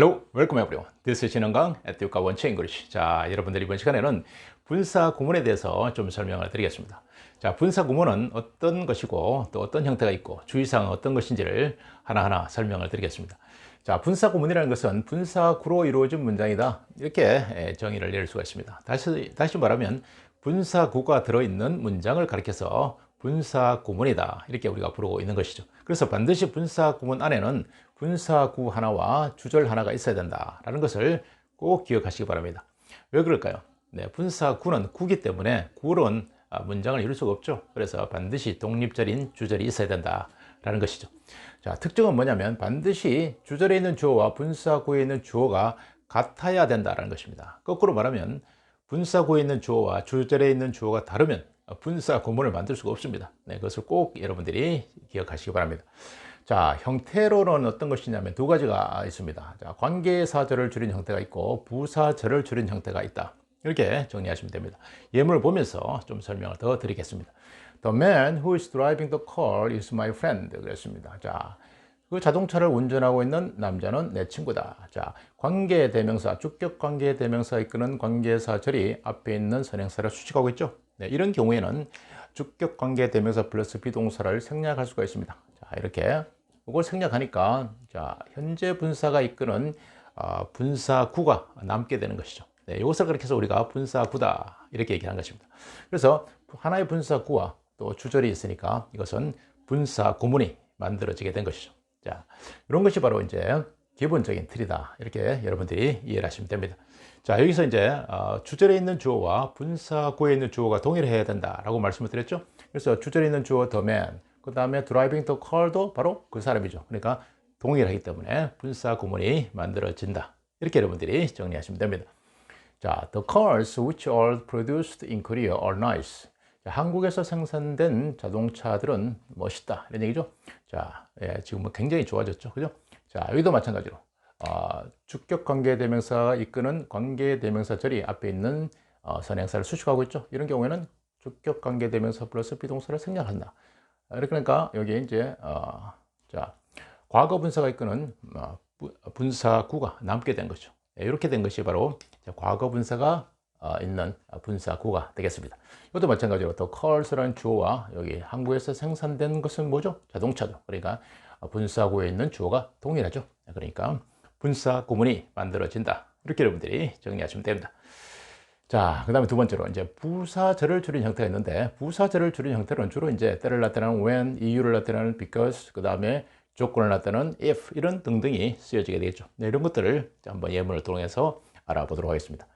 Hello, welcome everyone. This is at 유가 원체 잉글리시. 자, 여러분들 이번 시간에는 분사 구문에 대해서 좀 설명을 드리겠습니다. 자, 분사 구문은 어떤 것이고 또 어떤 형태가 있고 주의사항은 어떤 것인지를 하나하나 설명을 드리겠습니다. 자, 분사 구문이라는 것은 분사구로 이루어진 문장이다. 이렇게 예, 정의를 내릴 수가 있습니다. 다시, 다시 말하면 분사구가 들어있는 문장을 가리켜서 분사 구문이다. 이렇게 우리가 부르고 있는 것이죠. 그래서 반드시 분사 구문 안에는 분사구 하나와 주절 하나가 있어야 된다라는 것을 꼭 기억하시기 바랍니다. 왜 그럴까요? 네, 분사구는 구기 때문에 구는 아, 문장을 이룰 수가 없죠. 그래서 반드시 독립절인 주절이 있어야 된다라는 것이죠. 자, 특징은 뭐냐면 반드시 주절에 있는 주어와 분사구에 있는 주어가 같아야 된다라는 것입니다. 거꾸로 말하면 분사구에 있는 주어와 주절에 있는 주어가 다르면 분사 구문을 만들 수가 없습니다. 네, 그것을 꼭 여러분들이 기억하시기 바랍니다. 자, 형태로는 어떤 것이냐면 두 가지가 있습니다. 자, 관계사절을 줄인 형태가 있고 부사절을 줄인 형태가 있다. 이렇게 정리하시면 됩니다. 예문을 보면서 좀 설명을 더 드리겠습니다. The man who is driving the car is my friend. 그랬습니다. 자, 그 자동차를 운전하고 있는 남자는 내 친구다. 자, 관계 대명사, 주격 관계 대명사 이끄는 관계사절이 앞에 있는 선행사를 수식하고 있죠. 네, 이런 경우에는 주격 관계 대명사 플러스 비동사를 생략할 수가 있습니다. 자, 이렇게 이걸 생략하니까 자, 현재 분사가 이끄는 어, 분사구가 남게 되는 것이죠. 네, 이것을 그렇게 해서 우리가 분사구다 이렇게 얘기하는 것입니다. 그래서 하나의 분사구와 또 주절이 있으니까 이것은 분사구문이 만들어지게 된 것이죠. 자, 이런 것이 바로 이제 기본적인 틀이다. 이렇게 여러분들이 이해를 하시면 됩니다. 자, 여기서 이제 어, 주절에 있는 주어와 분사구에 있는 주어가 동일해야 된다라고 말씀을 드렸죠. 그래서 주절에 있는 주어 the man, 그 다음에 driving the car도 바로 그 사람이죠. 그러니까 동일하기 때문에 분사 구문이 만들어진다. 이렇게 여러분들이 정리하시면 됩니다. 자, the cars which are produced in Korea are nice. 자, 한국에서 생산된 자동차들은 멋있다. 이런 얘기죠. 자, 예, 지금 뭐 굉장히 좋아졌죠. 그죠? 자, 여기도 마찬가지로. 어, 주격 관계대명사가 이끄는 관계대명사절이 앞에 있는 어, 선행사를 수식하고 있죠. 이런 경우에는 주격 관계대명사 플러스 비동사를 생략한다. 그러니까 여기 이제 어, 자 과거 분사가 이끄는 어, 분사구가 남게 된 거죠. 예, 이렇게 된 것이 바로 과거 분사가 어, 있는 분사구가 되겠습니다. 이것도 마찬가지로 더 cars라는 주어와 여기 한국에서 생산된 것은 뭐죠? 자동차죠. 그러니까 분사구에 있는 주어가 동일하죠. 그러니까 분사 구문이 만들어진다. 이렇게 여러분들이 정리하시면 됩니다. 자, 그 다음에 두 번째로 이제 부사절을 줄인 형태가 있는데 부사절을 줄인 형태는 주로 이제 때를 나타내는 when, 이유를 나타내는 because, 그 다음에 조건을 나타내는 if 이런 등등이 쓰여지게 되겠죠. 네, 이런 것들을 한번 예문을 통해서 알아보도록 하겠습니다.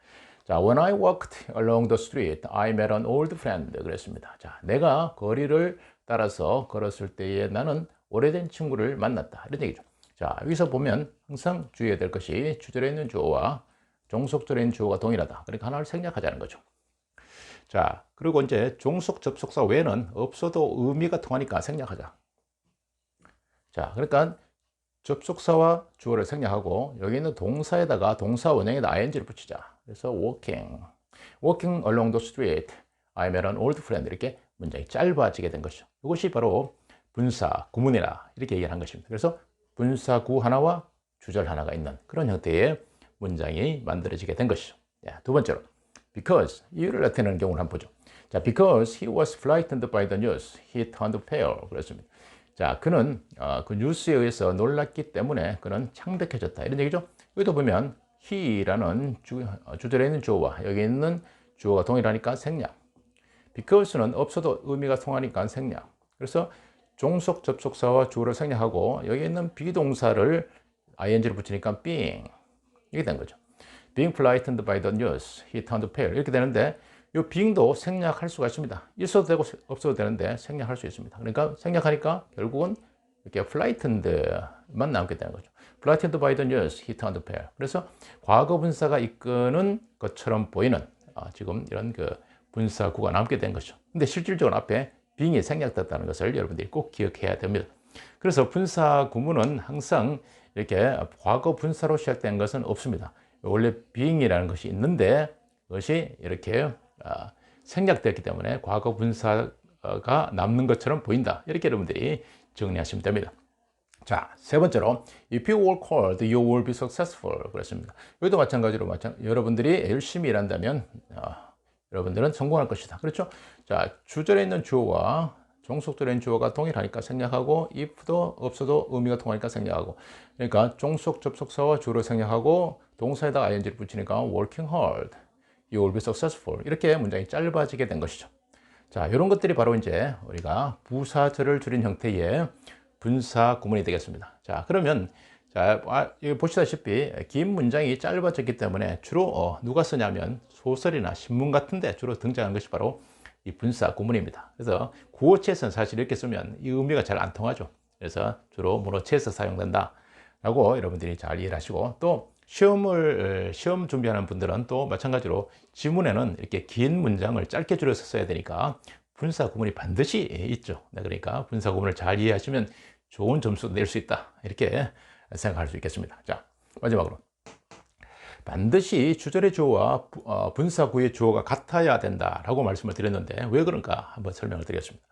자, when I walked along the street, I met an old friend. 그랬습니다. 자, 내가 거리를 따라서 걸었을 때에 나는 오래된 친구를 만났다. 이런 얘기죠. 자, 여기서 보면 항상 주의해야 될 것이 주절에 있는 주어와 종속절에 있는 주어가 동일하다. 그러니까 하나를 생략하자는 거죠. 자, 그리고 이제 종속 접속사 외에는 없어도 의미가 통하니까 생략하자. 자, 그러니까 접속사와 주어를 생략하고 여기 있는 동사에다가 동사 원형에다 ing를 붙이자. 그래서 walking, walking along the street, I met an old friend 이렇게 문장이 짧아지게 된 것이죠. 이것이 바로 분사, 구문이라 이렇게 얘기를 한 것입니다. 그래서 분사구 하나와 주절 하나가 있는 그런 형태의 문장이 만들어지게 된 것이죠. 자, 두 번째로 because 이유를 나타내는 경우를 한번 보죠. 자, because he was frightened by the news, he turned pale. 그렇습니다. 자, 그는 어, 그 뉴스에 의해서 놀랐기 때문에 그는 창백해졌다. 이런 얘기죠. 여기도 보면 he라는 주, 어, 주절에 있는 주어와 여기 있는 주어가 동일하니까 생략. because는 없어도 의미가 통하니까 생략. 그래서 종속 접속사와 주어를 생략하고 여기 있는 비동사를 ing를 붙이니까 being 이렇게 된 거죠. being frightened by the news, he turned pale 이렇게 되는데 이 being도 생략할 수가 있습니다. 있어도 되고 없어도 되는데 생략할 수 있습니다. 그러니까 생략하니까 결국은 이렇게 frightened 만 남게 되는 거죠. frightened by the news, he turned pale. 그래서 과거 분사가 이끄는 것처럼 보이는 아, 지금 이런 그 분사구가 남게 된 거죠. 근데 실질적으로 앞에 being이 생략됐다는 것을 여러분들이 꼭 기억해야 됩니다. 그래서 분사 구문은 항상 이렇게 과거 분사로 시작된 것은 없습니다. 원래 being이라는 것이 있는데 그것이 이렇게 아, 생략되었기 때문에 과거 분사가 남는 것처럼 보인다. 이렇게 여러분들이 정리하시면 됩니다. 자, 세 번째로 if you work hard, you will be successful 그랬습니다. 여기도 마찬가지로 마찬, 여러분들이 열심히 일한다면 아, 여러분들은 성공할 것이다. 그렇죠? 자, 주절에 있는 주어와 종속절에 있는 주어가 동일하니까 생략하고 if도 없어도 의미가 통하니까 생략하고 그러니까 종속 접속사와 주어를 생략하고 동사에다가 ing를 붙이니까 working hard, you will be successful 이렇게 문장이 짧아지게 된 것이죠. 자, 이런 것들이 바로 이제 우리가 부사절을 줄인 형태의 분사 구문이 되겠습니다. 자, 그러면 자, 아, 여기 보시다시피 긴 문장이 짧아졌기 때문에 주로 어, 누가 쓰냐면 소설이나 신문 같은데 주로 등장하는 것이 바로 이 분사 구문입니다. 그래서 구어체에서는 사실 이렇게 쓰면 이 의미가 잘 안 통하죠. 그래서 주로 문어체에서 사용된다. 라고 여러분들이 잘 이해를 하시고 또 시험을 어, 시험 준비하는 분들은 또 마찬가지로 지문에는 이렇게 긴 문장을 짧게 줄여서 써야 되니까 분사 구문이 반드시 있죠. 네, 그러니까 분사 구문을 잘 이해하시면 좋은 점수 낼 수 있다. 이렇게 생각할 수 있겠습니다. 자, 마지막으로. 반드시 주절의 주어와 부- 어, 분사 구의 주어가 같아야 된다라고 말씀을 드렸는데 왜 그런가 한번 설명을 드리겠습니다.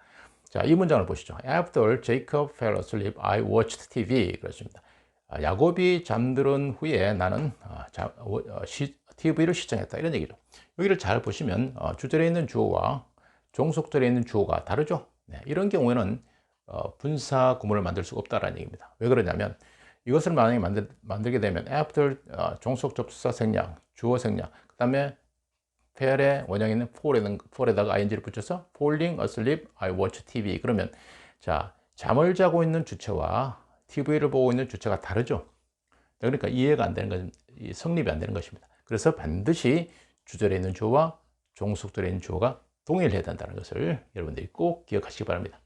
자, 이 문장을 보시죠. After Jacob fell asleep, I watched TV. 그렇습니다. 아, 야곱이 잠들은 후에 나는 아, 자- 어, TV를 시청했다. 이런 얘기죠. 여기를 잘 보시면 어, 주절에 있는 주어와 종속절에 있는 주어가 다르죠. 네, 이런 경우에는 어, 분사 구문을 만들 수가 없다라는 얘기입니다. 왜 그러냐면 이것을 만약에 만들, 만들게 되면 after 어, 종속 접수사 생략, 주어 생략, 그 다음에 페어의 원형에 있는 fall에다가 ing를 붙여서 falling asleep, I watch TV 그러면 자 잠을 자고 있는 주체와 TV를 보고 있는 주체가 다르죠. 그러니까 이해가 안 되는 것, 이 성립이 안 되는 것입니다. 그래서 반드시 주절에 있는 주어와 종속절에 있는 주어가 동일해야 된다는 것을 여러분들이 꼭 기억하시기 바랍니다.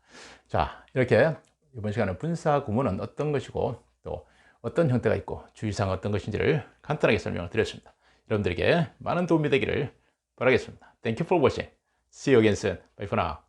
자, 이렇게 이번 시간에 분사 구문은 어떤 것이고 또 어떤 형태가 있고 주의사항 어떤 것인지를 간단하게 설명을 드렸습니다. 여러분들에게 많은 도움이 되기를 바라겠습니다. Thank you for watching. See you again soon. Bye for now.